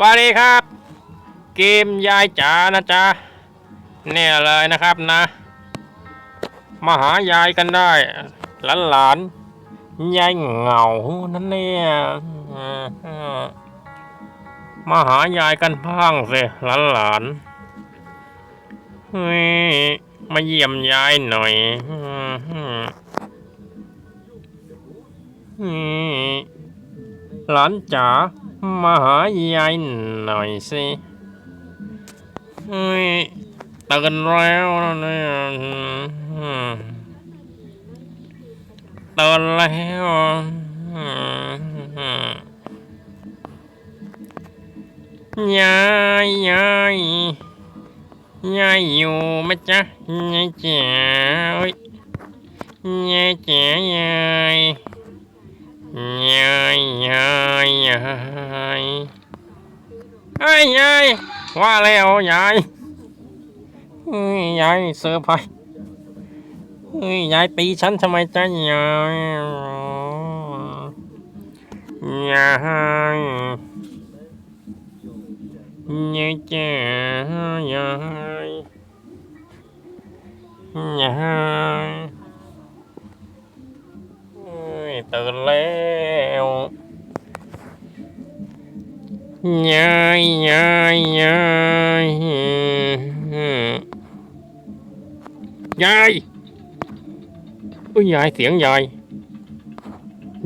สวัสดีครับ เกมยายจ๋านะจ๊ะเนี่ยเลยนะครับนะ มาหายายกันได้ หลานหลานยายเหงานั่นเนี่ยมาหายายกันพังสิหลานหลานเฮ้ยมาเยี่ยมยายหน่อยหลานจ๋า mà hỏi anh nói gì ui tần rau tần leo. Nhai nhai. Nhai dù mà cha nhai chè ơi nhai chè nhai. ยายยายยายเอ้ยย้ยว่าแล้วยายเฮ้ยย้ยเซอร์ไพรส์เฮ้ยยายตีฉันทำไมจ้ะยายยายยาอยจ้ายายยาย ตื่นแล้วยายยายยายยายอุ้ยยายเสียงยาย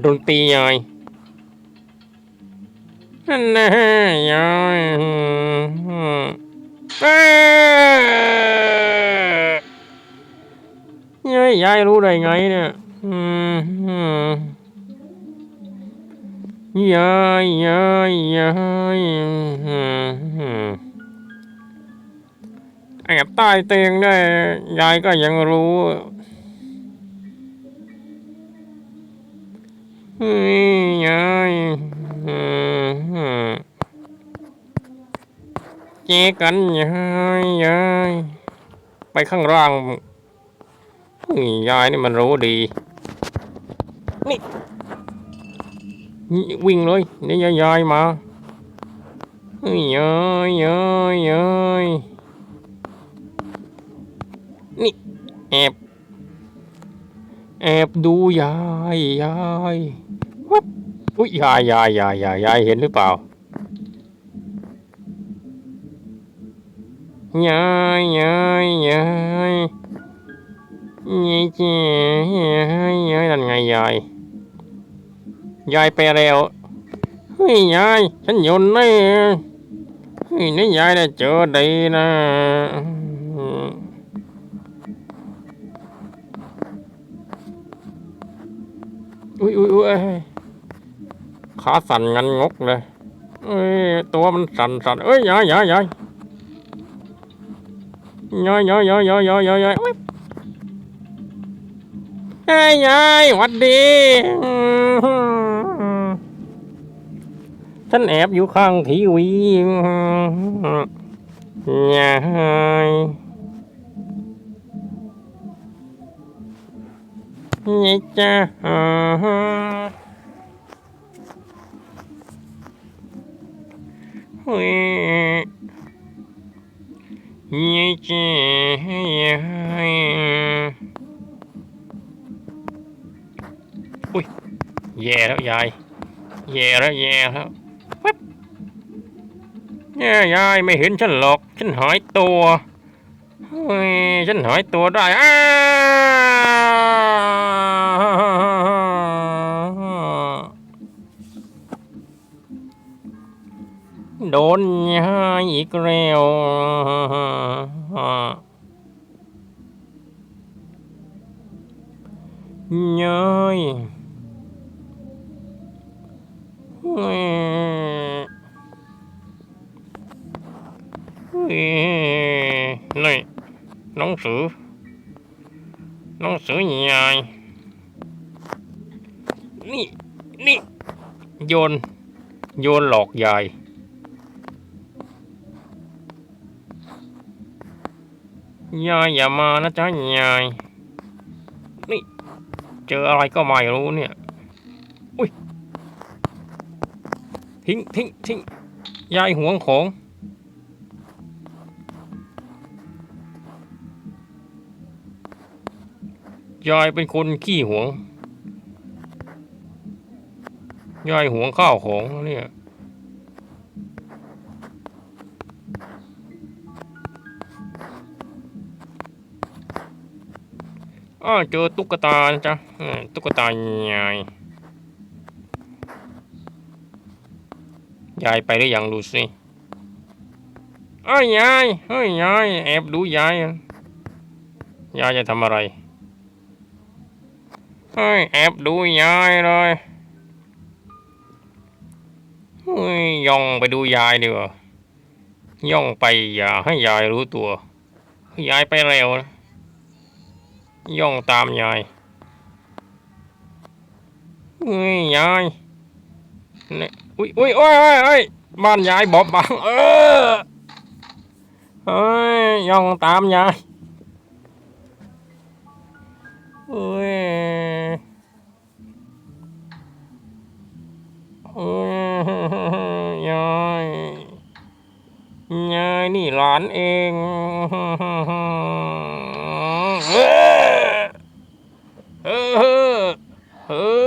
ดนตรียายนั่นแน่ยายยายยายรู้ได้ไงเนี่ย ยายยายยายแอบใต้เตียงได้ ยายก็ยังรู้เฮ้ยยายเจอกันยายยายไปข้างล่างเฮ้ยยายนี่มันรู้ดี นี่วิ่งเลยนี่ยายายมาเฮ้ยยายยายยายนี่แอบแอบดูยายยายวับอุ้ยยายยายยายยายยายเห็นหรือเปล่ายายยายยายยายเจ๋ยายยายนั่นไงยาย ยายไปแล้วเฮ้ยยายฉันยนนี่เฮ้ยนี่ยายได้เจอดีนะอุ้ยอุ้ยอุ้ยขาสั่นงันงกเลยเอ้ยตัวมันสั่นสั่นเอ้ยยายยายยายยายยายยายยายยายยายยายอุ๊ยเฮ้ยยายหวัดดี ฉันแอบอยู่ข้างทีวียายยายจ้าฮ้ยยายจ้ายายอุ้ยแย่แล้วยายแย่แล้วแย่แล้ว แย่ยายไม่เห็นฉันหรอก ฉันหายตัวเฮ้ยฉันหายตัวได้อ้าโดนยายอีกแล้วยายเฮ้ย นี่หน้องสือหน้องสือยายนี่นี่โยน โยนหลอกยายยายอย่ามานะจ๊ะยายนี่ เจออะไรก็ไม่รู้เนี่ย อุ้ย ทิ้งทิ้งทิ้งยายหวงของ ยายเป็นคนขี้หวง ยายหวงข้าวของเนี่ยอ้าเจอตุ๊กตานะจ๊ะตุ๊กตายาย ยายไปหรือยังดูสิอ้ยยาย เฮ้ยยาย แอบดูยายอะยายจะทำอะไร เฮ้ยแอบดูยายเลยเฮ้ยย่องไปดูยายดีกว่าย่องไปอย่าให้ยายรู้ตัวยายไปเร็วนะย่องตามยายเฮ้ยยายเนี่ยอุ้ยอุ้ยโอ้ยโอ้ยโอ้ยบ้านยายบอบบางเออเฮ้ยย่องตามยาย ยเฮ้ยยายยายนี่หลานเองเออเออเออ